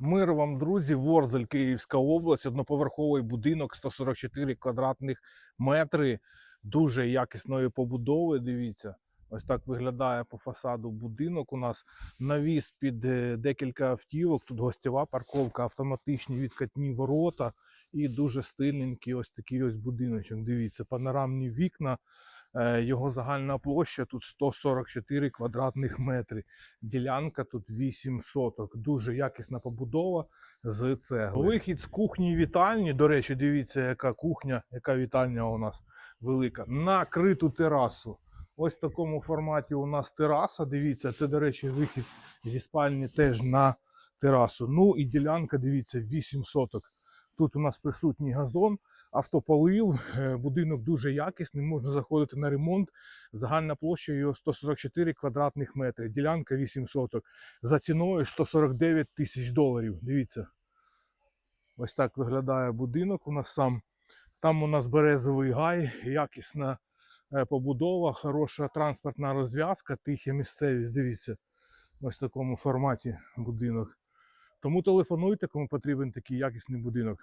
Мир вам, друзі, Ворзель, Київська область, одноповерховий будинок, 144 квадратних метри, дуже якісної побудови. Дивіться, ось так виглядає по фасаду будинок. У нас навіс під е, декілька автівок. Тут гостєва парковка, автоматичні відкатні ворота і дуже стильненький ось такий ось будиночок. Дивіться, панорамні вікна. Е, Його загальна площа тут 144 квадратних метри. Ділянка тут 8 соток. Дуже якісна побудова з цегли. Вихід з кухні вітальні. До речі, дивіться, яка кухня, яка вітальня у нас велика. На криту терасу. Ось в такому форматі у нас тераса. Дивіться, це, до речі, вихід зі спальні теж на терасу. Ну і ділянка, дивіться, 8 соток. Тут у нас присутній газон, автополив, е, будинок дуже якісний, можна заходити на ремонт. Загальна площа його 144 квадратних метри, ділянка 8 соток. За ціною 149 тисяч доларів. Дивіться. Ось так виглядає будинок. У нас сам. Там у нас березовий гай, якісна е, побудова, хороша транспортна розв'язка, тиха місцевість. Дивіться, ось в такому форматі будинок. Тому телефонуйте, кому потрібен такий якісний будинок.